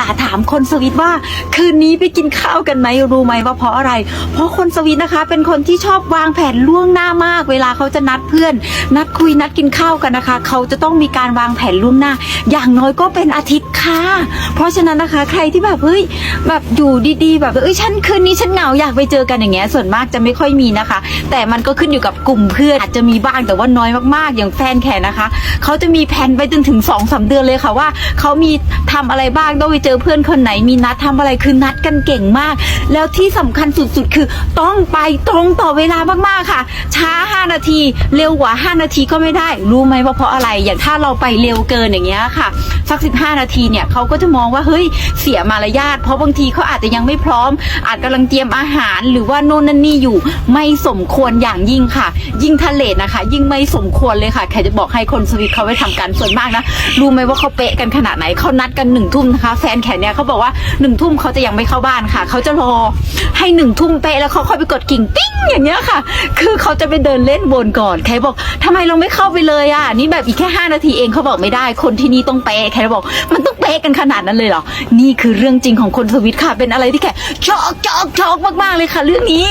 ่าถามคนสวิตว่าคืนนี้ไปกินข้าวกันไหมรู้ไหมว่าเพราะอะไร เพราะคนสวิตนะคะ เป็นคนที่ชอบวางแผนล่วงหน้ามาก เวลาเขาจะนัดเพื่อน นัดคุยนัดกินข้าวกันนะคะ เขาจะต้องมีการวางแผนล่วงหน้า อย่างน้อยก็เป็นอาทิตย์ค่ะ เพราะฉะนั้นนะคะ ใครที่แบบเฮ้ยแบบอยู่ดีๆ แบบเอ้ยฉันคืนนี้ฉันเหงาอยากไปเจอกันอย่างเงี้ยส่วนมากจะไม่ค่อยมีนะคะ แต่มันก็ขึ้นอยู่กับกลุ่มเพื่อนอาจจะมีบ้างแต่ว่าน้อยมากๆ อย่างแฟนแขนนะคะ เขาจะมีแผนไปจนถึง2อสเดือนเลยค่ะว่าเขามีทำอะไรบ้างต้องไปเจอเพื่อนคนไหนมีนัดทำอะไรคือนัดกันเก่งมาก แล้วที่สำคัญสุดๆ คือต้องไปตรงต่อเวลามากๆค่ะ ช้า 5 นาที เร็วกว่า 5 นาทีก็ไม่ได้ รู้ไหมว่าเพราะอะไร อย่างถ้าเราไปเร็วเกินอย่างเงี้ยค่ะ สัก 15 นาทีเนี่ยเขาก็จะมองว่าเฮ้ยเสียมารยาทเพราะบางทีเขาอาจจะยังไม่พร้อม อาจกำลังเตรียมอาหารหรือว่าโน่นนั่นนี่อยู่ ไม่สมควรอย่างยิ่งค่ะ ยิ่งทะเลนะคะ ยิ่งไม่สมควรเลยค่ะใครจะบอกให้คนสวิตเขาไปทำการส่วนมากนะรู้ไหมว่าเขาเป๊ะกันขนาดไหนเขานัดกันหนึ่งทุ่มนะคะแฟนแขนเนี่ยเขาบอกว่าหนึ่งทุ่มเขาจะยังไม่เข้าบ้านค่ะ เขาจะรอให้หนึ่งทุ่มเป๊ะแล้วเขาค่อยไปกดกิ่งปิ้งอย่างเงี้ยค่ะ คือเขาจะไปเดินเล่นบนก่อนแครบอกทำไมเราไม่เข้าไปเลยอะนี่แบบอีกแค่5นาทีเองเขาบอกไม่ได้ คนที่นี่ต้องเป๊ะแครบอก มันต้องเป๊ะกันขนาดนั้นเลยเหรอนี่คือเรื่องจริงของคนสวิตค่ะ เป็นอะไรที่แค่ช็อกช็อกช็อกมากๆเลยค่ะ เรื่องนี้